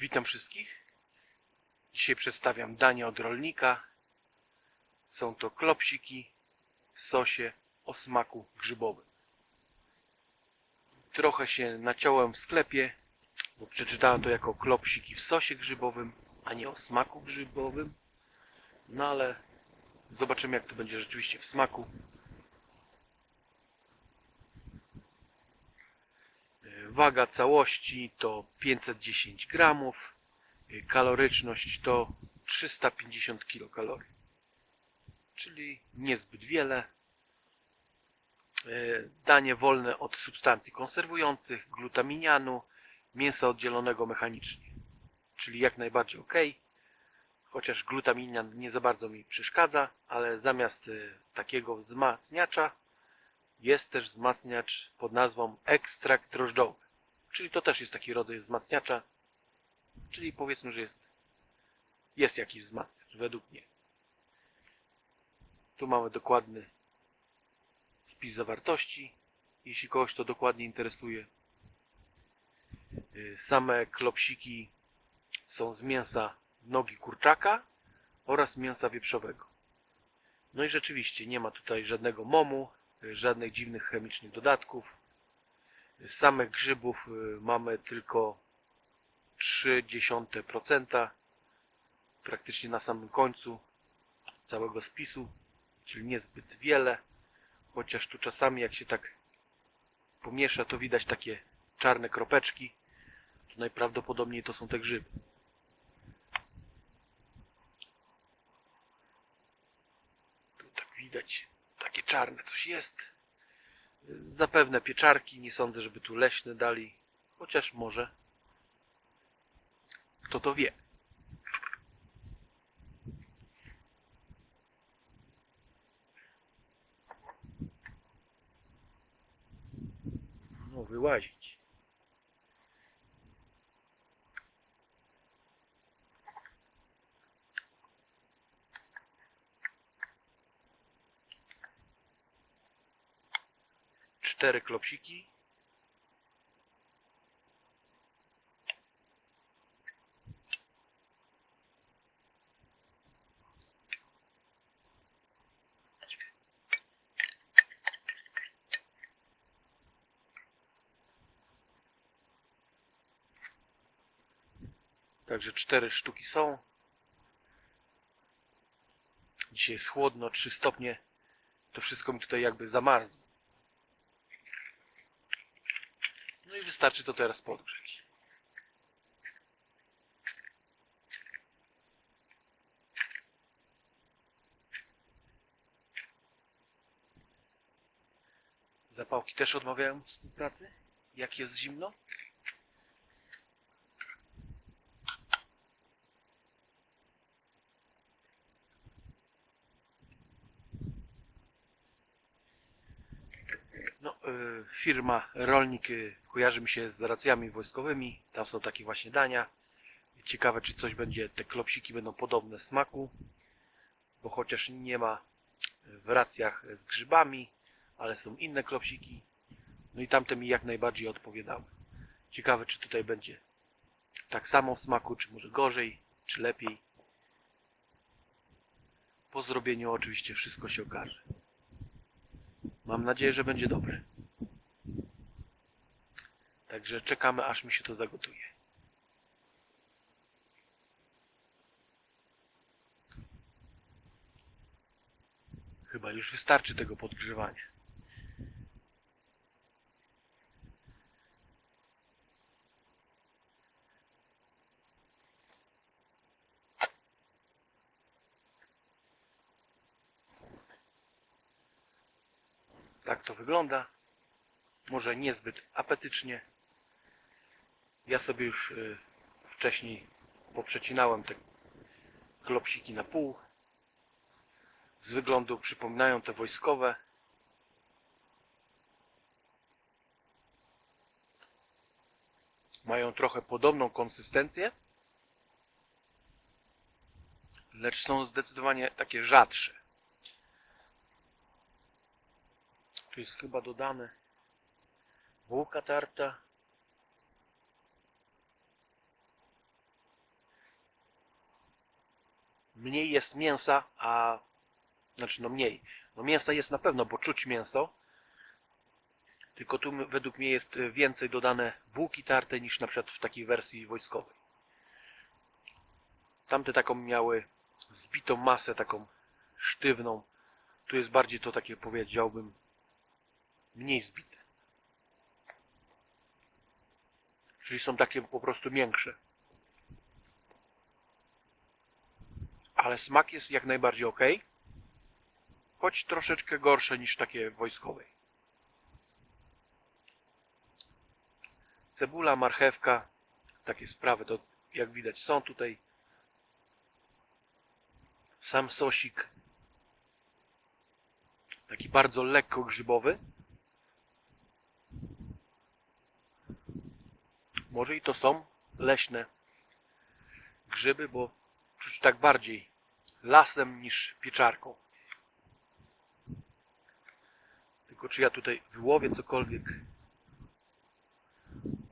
Witam wszystkich. Dzisiaj przedstawiam danie od rolnika. Są to klopsiki w sosie o smaku grzybowym. Trochę się naciąłem w sklepie, bo przeczytałem to jako klopsiki w sosie grzybowym, a nie o smaku grzybowym. No ale zobaczymy jak to będzie rzeczywiście w smaku. Waga całości to 510 gramów. Kaloryczność to 350 kilokalorii. Czyli niezbyt wiele. E, Danie wolne od substancji konserwujących, glutaminianu, mięsa oddzielonego mechanicznie. Czyli jak najbardziej ok. Chociaż glutaminian nie za bardzo mi przeszkadza, ale zamiast e, takiego wzmacniacza jest też wzmacniacz pod nazwą ekstrakt drożdżowy. Czyli to też jest taki rodzaj wzmacniacza. Czyli powiedzmy, że jest, jest jakiś wzmacniacz, według mnie. Tu mamy dokładny spis zawartości, jeśli kogoś to dokładnie interesuje. Y, Same klopsiki są z mięsa nogi kurczaka oraz mięsa wieprzowego. No i rzeczywiście nie ma tutaj żadnego momu, y, żadnych dziwnych chemicznych dodatków. Z samych grzybów y, mamy tylko 0,3% praktycznie na samym końcu całego spisu, czyli niezbyt wiele, chociaż tu czasami jak się tak pomiesza, to widać takie czarne kropeczki, to najprawdopodobniej to są te grzyby. Tu tak widać, takie czarne coś jest. Zapewne pieczarki, nie sądzę, żeby tu leśne dali, chociaż może. Kto to wie? No, wyłazić. Cztery klopsiki. Także cztery sztuki są. Dzisiaj jest chłodno, 3 stopnie. To wszystko mi tutaj jakby zamarzło. No i wystarczy to teraz podgrzeć. Zapałki też odmawiają współpracy? Jak jest zimno? No, y, firma Rolnik y, kojarzy mi się z racjami wojskowymi. Tam są takie właśnie dania. Ciekawe, czy coś będzie, te klopsiki będą podobne smaku, bo chociaż nie ma w racjach z grzybami, ale są inne klopsiki. No i tamte mi jak najbardziej odpowiadały. Ciekawe, czy tutaj będzie tak samo w smaku, czy może gorzej, czy lepiej. Po zrobieniu oczywiście wszystko się okaże. Mam nadzieję, że będzie dobre. Także czekamy, aż mi się to zagotuje. Chyba już wystarczy tego podgrzewania. Tak to wygląda. Może niezbyt apetycznie. Ja sobie już y, wcześniej poprzecinałem te klopsiki na pół. Z wyglądu przypominają te wojskowe. Mają trochę podobną konsystencję, lecz są zdecydowanie takie rzadsze. Tu jest chyba dodane bułka tarta mniej jest mięsa, a znaczy no mniej. No mięsa jest na pewno, bo czuć mięso. Tylko tu według mnie jest y, więcej dodane bułki tarte niż na przykład w takiej wersji wojskowej. Tamte taką miały zbitą masę, taką sztywną. Tu jest bardziej to takie powiedziałbym mniej zbite. Czyli są takie po prostu miększe. Ale smak jest jak najbardziej ok. Choć troszeczkę gorsze niż takie wojskowej. Cebula, marchewka, takie sprawy to jak widać są tutaj. Sam sosik. Taki bardzo lekko grzybowy. Może i to są leśne grzyby, bo czuć tak bardziej lasem niż pieczarką. Tylko czy ja tutaj wyłowię cokolwiek?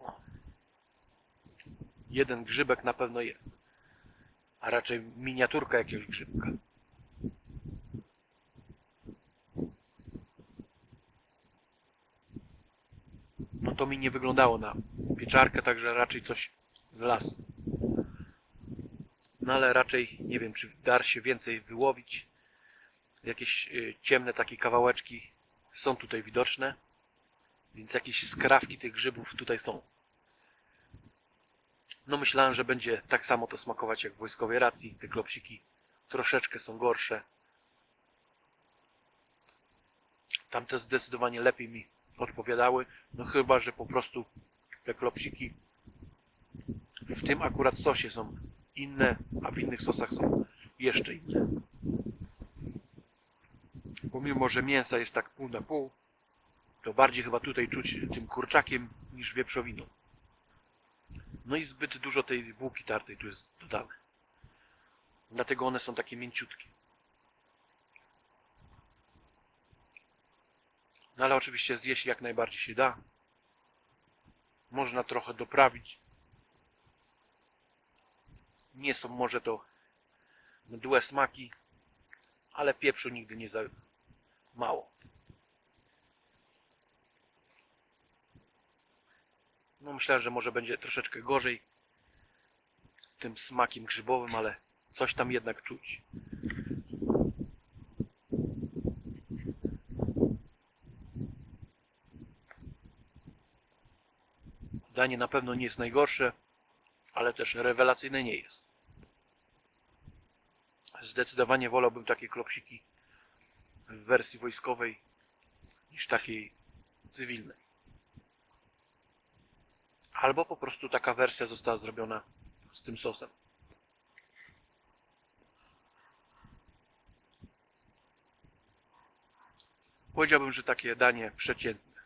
O. Jeden grzybek na pewno jest. A raczej miniaturka jakiegoś grzybka. No to mi nie wyglądało na pieczarkę, także raczej coś z lasu. No ale raczej nie wiem, czy da się więcej wyłowić. Jakieś y, ciemne takie kawałeczki są tutaj widoczne. Więc jakieś skrawki tych grzybów tutaj są. No myślałem, że będzie tak samo to smakować jak w wojskowej racji. Te klopsiki troszeczkę są gorsze. Tamte zdecydowanie lepiej mi odpowiadały. No chyba, że po prostu te klopsiki w tym akurat sosie są inne, a w innych sosach są jeszcze inne. Pomimo, że mięsa jest tak pół na pół, to bardziej chyba tutaj czuć tym kurczakiem niż wieprzowiną. No i zbyt dużo tej bułki tartej tu jest dodane. Dlatego one są takie mięciutkie. No ale oczywiście zjeść jak najbardziej się da. Można trochę doprawić. Nie są może to mdłe smaki, ale pieprzu nigdy nie za mało. No myślałem, że może będzie troszeczkę gorzej z tym smakiem grzybowym, ale coś tam jednak czuć. Danie na pewno nie jest najgorsze, ale też rewelacyjne nie jest. Zdecydowanie wolałbym takie klopsiki w wersji wojskowej niż takiej cywilnej. Albo po prostu taka wersja została zrobiona z tym sosem. Powiedziałbym, że takie danie przeciętne.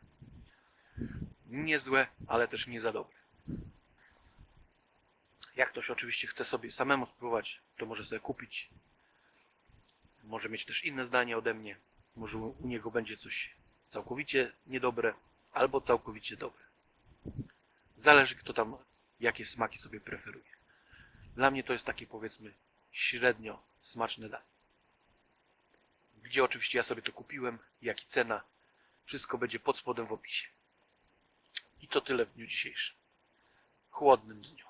Niezłe, ale też nie za dobre. Jak ktoś oczywiście chce sobie samemu spróbować, to może sobie kupić. Może mieć też inne zdanie ode mnie. Może u niego będzie coś całkowicie niedobre, albo całkowicie dobre. Zależy kto tam, jakie smaki sobie preferuje. Dla mnie to jest takie powiedzmy średnio smaczne danie. Gdzie oczywiście ja sobie to kupiłem, jak i cena, wszystko będzie pod spodem w opisie. I to tyle w dniu dzisiejszym. Chłodnym dniu.